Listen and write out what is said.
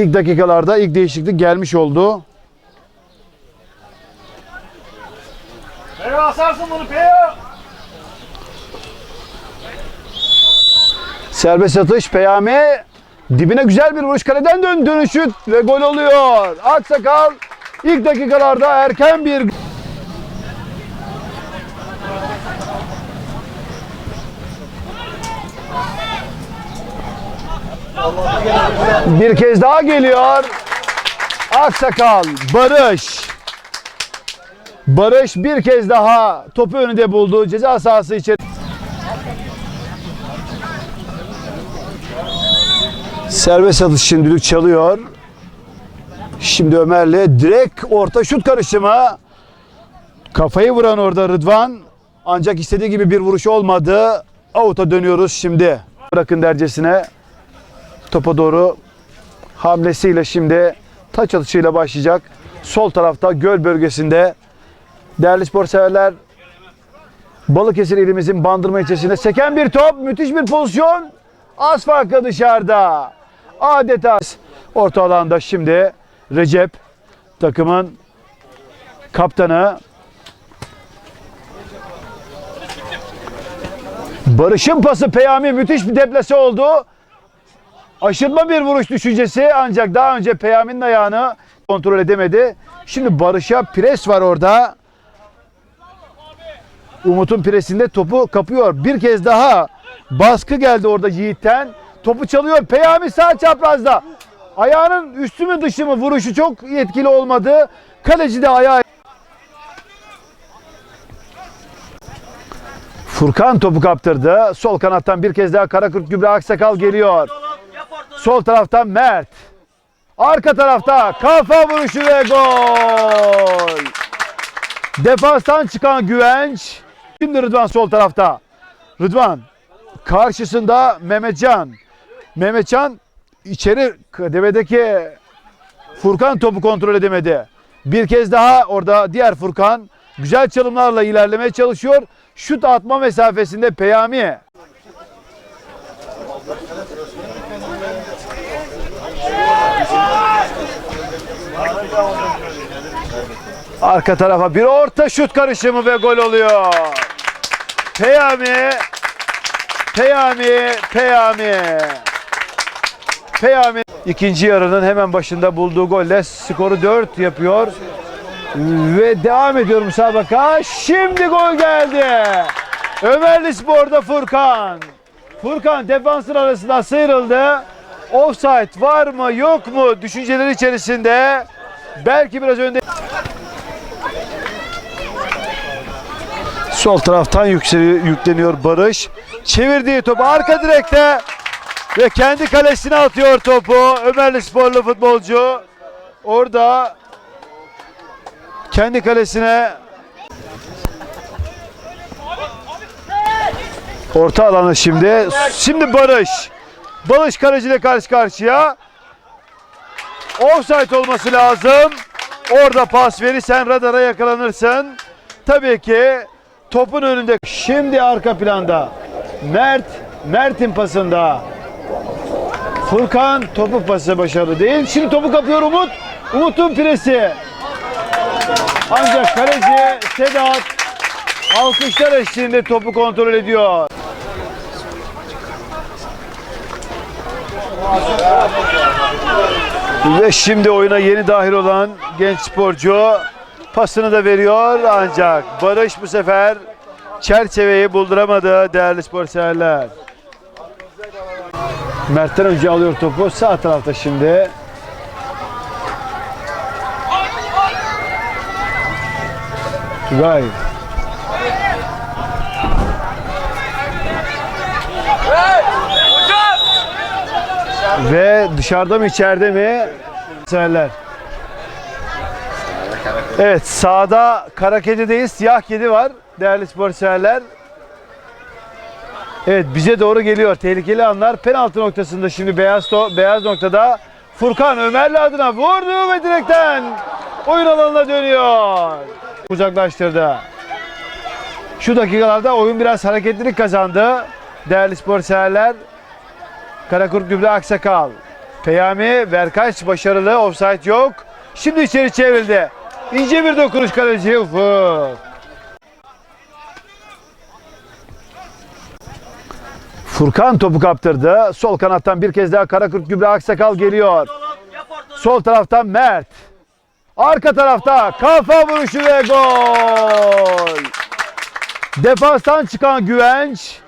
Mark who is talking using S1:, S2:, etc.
S1: İlk dakikalarda ilk değişiklik gelmiş oldu.
S2: Peo asarsın bunu Peo.
S1: Serbest atış Peyami dibine güzel bir vuruş kaleden dön dönüşü ve gol oluyor. Aksakal ilk dakikalarda erken bir bir kez daha geliyor. Aksakal, Barış. Barış bir kez daha topu önünde buldu. Ceza sahası içeri. Serbest atış için düdük çalıyor. Şimdi Ömer'le direkt orta şut karışımı. Kafayı vuran orada Rıdvan. Ancak istediği gibi bir vuruş olmadı. Out'a dönüyoruz şimdi. Bırakın dercesine. Topa doğru hamlesiyle şimdi taç atışıyla başlayacak. Sol tarafta göl bölgesinde değerli spor severler Balıkesir ilimizin Bandırma ilçesinde seken bir top. Müthiş bir pozisyon. Az farklı dışarıda. Adeta orta alanda şimdi Recep takımın kaptanı. Barış'ın pası Peyami müthiş bir deplase oldu. Aşırma bir vuruş düşüncesi ancak daha önce Peyami'nin ayağını kontrol edemedi. Şimdi Barış'a pres var orada. Umut'un presinde topu kapıyor. Bir kez daha baskı geldi orada Yiğit'ten. Topu çalıyor. Peyami sağ çaprazda. Ayağının üstü mü dışı mı vuruşu çok yetkili olmadı. Kaleci de ayağı Furkan topu kaptırdı. Sol kanattan bir kez daha Karakurt Gübre Aksakal geliyor. Sol taraftan Mert. Arka tarafta kafa vuruşu ve gol. Defanstan çıkan Güvenç. Şimdi Rıdvan sol tarafta. Rıdvan karşısında Mehmetcan. Mehmetcan içeri kademedeki Furkan topu kontrol edemedi. Bir kez daha orada diğer Furkan güzel çalımlarla ilerlemeye çalışıyor. Şut atma mesafesinde Peyami. Arka tarafa bir orta şut karışımı ve gol oluyor. Peyami, Peyami, Peyami. Peyami ikinci yarının hemen başında bulduğu golle skoru 4 yapıyor. Ve devam ediyor müsabaka. Şimdi gol geldi. Ömerli Spor'da Furkan. Furkan defansın arasından sıyrıldı. Offside var mı yok mu düşünceleri içerisinde. Belki biraz önde. Sol taraftan yükseliyor, yükleniyor Barış. Çevirdiği topu arka direkte ve kendi kalesine atıyor topu. Ömerli sporlu futbolcu. Orada kendi kalesine orta alanı şimdi. Şimdi Barış. Barış kaleci ile karşı karşıya. Offside olması lazım. Orada pas verirsen radara yakalanırsın. Tabii ki topun önünde. Şimdi arka planda. Mert, Mert'in pasında. Furkan topu pası başarılı değil. Şimdi topu kapıyor Umut. Umut'un presi. Ancak kaleci Sedat alkışlar eşliğinde topu kontrol ediyor. Ve şimdi oyuna yeni dahil olan genç sporcu pasını da veriyor ancak Barış bu sefer çerçeveyi bulduramadı değerli spor severler. Mert'ten önce alıyor topu sağ tarafta şimdi. Tugay. Ve dışarıda mı içeride mi? Severler. Evet sağda kara kedideyiz. Siyah kedi var değerli spor severler. Evet bize doğru geliyor. Tehlikeli anlar. Penaltı noktasında şimdi beyaz to beyaz noktada Furkan Ömerli adına vurdu ve direkten oyun alanına dönüyor. Uzaklaştırdı. Şu dakikalarda oyun biraz hareketlilik kazandı. Değerli spor severler. Karakurt Gübre Aksakal. Peyami Berkaç başarılı. Offside yok. Şimdi içeri çevrildi. İnce bir dokunuş kaleci Ufuk. Furkan topu kaptırdı. Sol kanattan bir kez daha Karakurt Gübre Aksakal geliyor. Sol taraftan Mert. Arka tarafta kafa vuruşu ve gol. Defanstan çıkan Güvenç